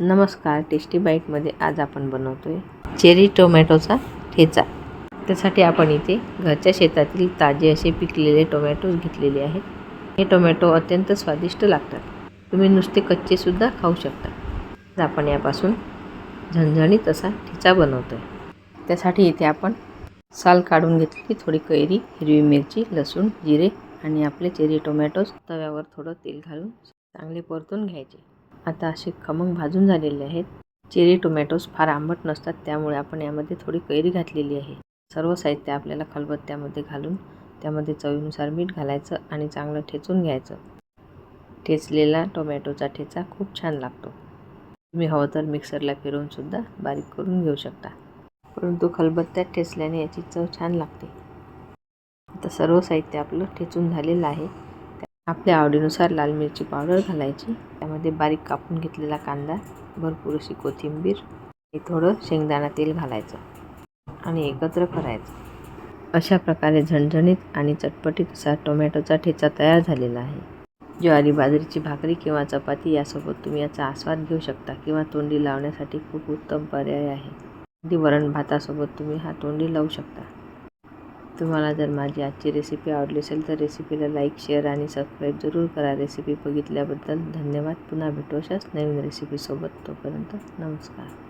नमस्कार टेस्टी बाईटमध्ये आज आपण बनवतो आहे चेरी टोमॅटोचा ठेचा. त्यासाठी आपण इथे घरच्या शेतातील ताजे असे पिकलेले टोमॅटोज घेतलेले आहेत. हे टोमॅटो अत्यंत स्वादिष्ट लागतात. तुम्ही नुसते कच्चेसुद्धा खाऊ शकता. आज आपण यापासून झणझणीत असा ठेचा बनवतो आहे त्यासाठी इथे आपण साल काढून घेतली थोडी कैरी हिरवी मिरची लसूण जिरे आणि आपले चेरी टोमॅटोज तव्यावर थोडं तेल घालून चांगले परतून घ्यायचे. आता असे खमंग भाजून झालेले आहेत. चेरी टोमॅटोज फार आंबट नसतात त्यामुळे आपण यामध्ये थोडी कैरी घातलेली आहे. सर्व साहित्य आपल्याला खलबत्त्यामध्ये घालून त्यामध्ये चवीनुसार मीठ घालायचं आणि चांगलं ठेचून घ्यायचं. ठेचलेला टोमॅटोचा ठेचा खूप छान लागतो. तुम्ही हवं तर मिक्सरला फिरवूनसुद्धा बारीक करून घेऊ शकता. परंतु खलबत्त्यात ठेचल्याने याची चव छान लागते. आता सर्व साहित्य आपलं ठेचून झालेलं आहे. आपल्या आवडीनुसार लाल मिरची पावडर घालायची. त्यामध्ये बारीक कापून घेतलेला कांदा भरपूर अशी कोथिंबीर हे थोडं शेंगदाणा तेल घालायचं आणि एकत्र करायचं. अशा प्रकारे झणझणीत आणि चटपटीत असा टोमॅटोचा ठेचा तयार झालेला आहे. ज्वारी बाजरीची भाकरी किंवा चपाती यासोबत तुम्ही याचा आस्वाद घेऊ शकता किंवा तोंडी लावण्यासाठी खूप उत्तम पर्याय आहे. अगदी वरण भातासोबत तुम्ही हा तोंडी लावू शकता. तुम्हाला जर माझी आजची रेसिपी आवडली असेल तर रेसिपीला लाईक शेअर आणि सबस्क्राईब जरूर करा. रेसिपी बघितल्याबद्दल धन्यवाद. पुन्हा भेटू अशाच नवीन रेसिपीसोबत तोपर्यंत नमस्कार.